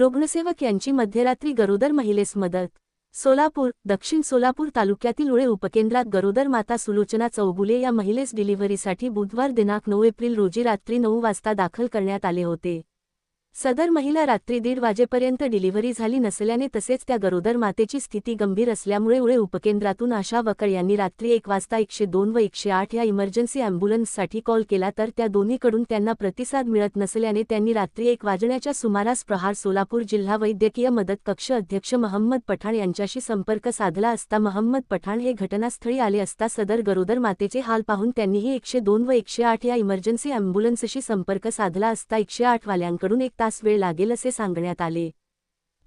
रुग्णसेवक यांची मध्यरात्री गरोदर महिलेस मदत. सोलापूर दक्षिण सोलापूर तालुक्यातील उळे उपकेंद्रात गरोदर माता सुलोचना चौगुले या महिलेस डिलिव्हरीसाठी बुधवार दिनांक नऊ एप्रिल रोजी रात्री नऊ वाजता दाखल करण्यात आले होते. सदर महिला रात्री दीड वाजेपर्यंत डिलिव्हरी झाली नसल्याने तसेच त्या गरोदर मातेची स्थिती गंभीर असल्यामुळे उळे उपकेंद्रातून आशा वकळ यांनी रात्री एक वाजता एकशे दोन व एकशे आठ या इमर्जन्सी अँब्युलन्ससाठी कॉल केला तर त्या दोन्हीकडून त्यांना प्रतिसाद मिळत नसल्याने त्यांनी रात्री एक वाजण्याच्या सुमारास प्रहार सोलापूर जिल्हा वैद्यकीय मदत कक्ष अध्यक्ष महम्मद पठाण यांच्याशी संपर्क साधला असता महम्मद पठाण हे घटनास्थळी आले असता सदर गरोदर मातेचे हाल पाहून त्यांनीही एकशे दोन व एकशे आठ या इमर्जन्सी अँब्युलन्सशी संपर्क साधला असता एकशे आठ वाल्यांकडून एक तास वेळ लागेल असे सांगण्यात आले.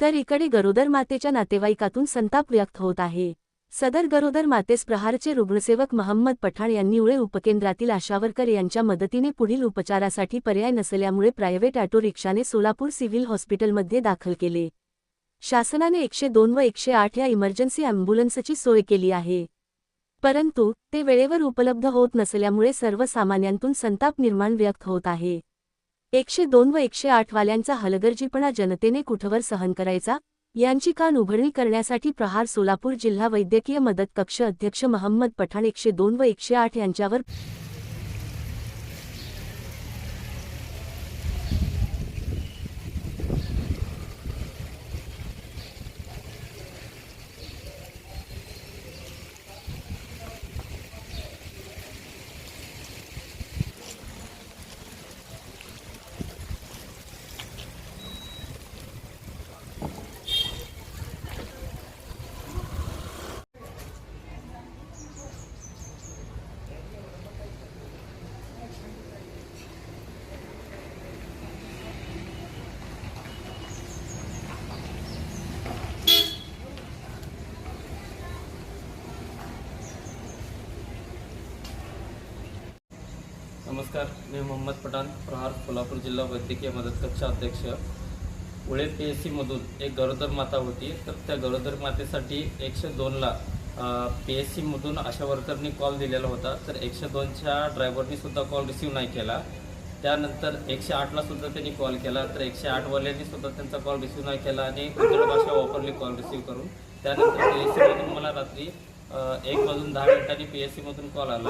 तर इकडे गरोदर मातेच्या नातेवाईकातून संताप व्यक्त होत आहे. सदर गरोदर मातेस प्रहारचे रुग्णसेवक महम्मद पठाण यांनी उळे उपकेंद्रातील आशावरकर यांच्या मदतीने पुढील उपचारासाठी पर्याय नसल्यामुळे प्रायव्हेट ऑटो रिक्षाने सोलापूर सिव्हिल हॉस्पिटलमध्ये दाखल केले. शासनाने एकशे दोन व एकशे आठ या इमर्जन्सी अँब्युलन्सची सोय केली आहे. परंतु ते वेळेवर उपलब्ध होत नसल्यामुळे सर्वसामान्यांतून संताप निर्माण व्यक्त होत आहे. एकशे दोन व एकशे आठ वाल्यांचा हलगर्जीपणा जनतेने कुठवर सहन करायचा? यांची कान उघडणी करण्यासाठी प्रहार सोलापूर जिल्हा वैद्यकीय मदत कक्ष अध्यक्ष महम्मद पठाण एकशे दोन व एकशे आठ यांच्यावर नमस्कार मी मोहम्मद पठाण प्रहार कोल्हापूर जिल्हा वैद्यकीय मदत कक्ष अध्यक्ष. उळे पी एस सीमधून एक गरोदर माता होती. तर त्या गरोदर मातेसाठी एकशे दोनला पी एस सीमधून आशा वर्करनी कॉल दिलेला होता. तर एकशे दोनच्या ड्रायव्हरनी सुद्धा कॉल रिसीव नाही केला. त्यानंतर एकशे आठला सुद्धा त्यांनी कॉल केला. तर एकशे आठवाल्यांनी सुद्धा त्यांचा कॉल रिसीव नाही केला आणि भाषा वापरली कॉल रिसीव्ह करून. त्यानंतर पी एस सीमधून मला रात्री एक वाजून दहा मिनिटांनी पी एस सीमधून कॉल आला.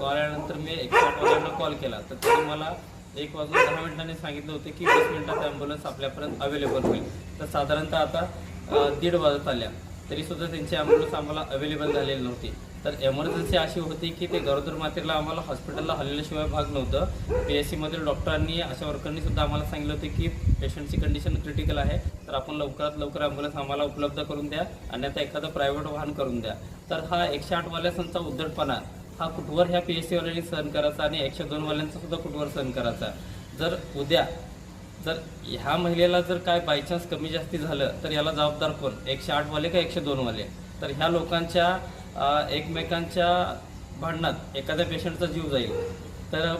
कॉल आल्यानंतर मी एक्सपर्टवाल्यांना कॉल केला. तर त्यांनी मला एक वाजून दहा मिनिटांनी सांगितलं होतं की वीस मिनिटात ॲम्ब्युलन्स आपल्यापर्यंत अवेलेबल होईल. तर साधारणतः आता दीड वाजत आल्या. तरीसुद्धा त्यांची ॲम्ब्युलन्स आम्हाला अवेलेबल झालेली नव्हती. तर एमर्जन्सी अशी होती की ते गरोदर मातेला आम्हाला हॉस्पिटलला हलल्याशिवाय भाग नव्हतं. पी एस सीमधील डॉक्टरांनी अशा वर्करनी सुद्धा आम्हाला सांगितलं होतं की पेशंटची कंडिशन क्रिटिकल आहे. तर आपण लवकरात लवकर ॲम्ब्युलन्स आम्हाला उपलब्ध करून द्या आणि आता एखादं प्रायव्हेट वाहन करून द्या. तर हा एकशे आठवाल्यासांचा उद्धटपणा हा कुठवर ह्या पी एस सीवाल्यांनी सहन करायचा आणि एकशे दोनवाल्यांचा सुद्धा कुठवर सहन करायचा? जर उद्या जर ह्या महिलेला जर काय बायचान्स कमी जास्ती झालं तर याला जबाबदार कोण? एकशे आठवाले का एकशे दोनवाले तर ह्या लोकांच्या एकमेकांच्या भांडणात एखाद्या पेशंटचा जीव जाईल. तर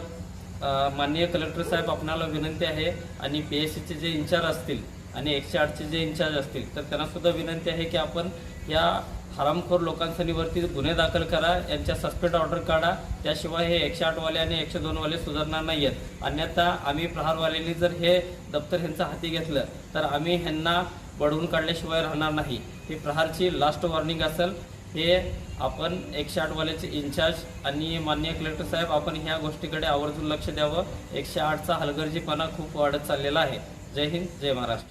माननीय कलेक्टर साहेब आपणाला विनंती आहे आणि पी एस सीचे जे इन्चार्ज असतील आणि एकशे आठचे जे इन्चार्ज असतील तर त्यांनासुद्धा विनंती आहे की आपण या हरामखोर लोकांसनीवरती गुन्हे दाखल करा यांच्या सस्पेंड ऑर्डर काढा. त्याशिवाय हे एकशे आठवाले आणि एकशे दोनवाले सुधारणार नाही आहेत अन्यथा आम्ही प्रहारवाल्यांनी जर हे दप्तर ह्यांचं हाती घेतलं तर आम्ही ह्यांना बडवून काढल्याशिवाय राहणार नाही. ही प्रहारची लास्ट वॉर्निंग असेल. हे आपण एकशे आठवाल्याचे इन्चार्ज आणि माननीय कलेक्टर साहेब आपण ह्या गोष्टीकडे आवर्जून लक्ष द्यावं. एकशे आठचा हलगर्जीपणा खूप वाढत चाललेला आहे. जय हिंद जय महाराष्ट्र.